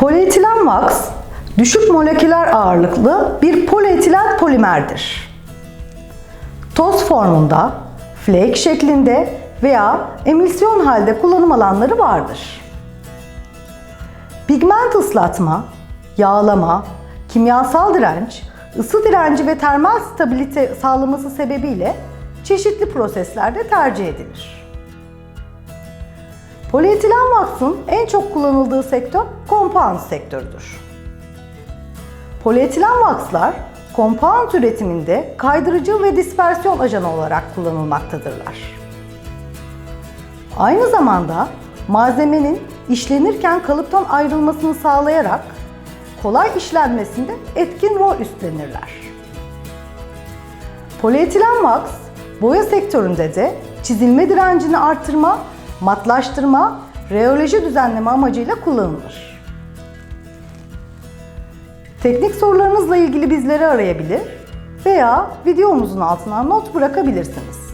Polietilen wax, düşük moleküler ağırlıklı bir polietilen polimerdir. Toz formunda, flake şeklinde veya emisyon halde kullanım alanları vardır. Pigment ıslatma, yağlama, kimyasal direnç, ısı direnci ve termal stabilite sağlaması sebebiyle çeşitli proseslerde tercih edilir. Polietilen wax'ın en çok kullanıldığı sektör compound sektörüdür. Polietilen wax'lar compound üretiminde kaydırıcı ve dispersiyon ajanı olarak kullanılmaktadırlar. Aynı zamanda malzemenin işlenirken kalıptan ayrılmasını sağlayarak kolay işlenmesinde etkin rol üstlenirler. Polietilen wax, boya sektöründe de çizilme direncini artırma, matlaştırma, reoloji düzenleme amacıyla kullanılır. Teknik sorularınızla ilgili bizleri arayabilir veya videomuzun altına not bırakabilirsiniz.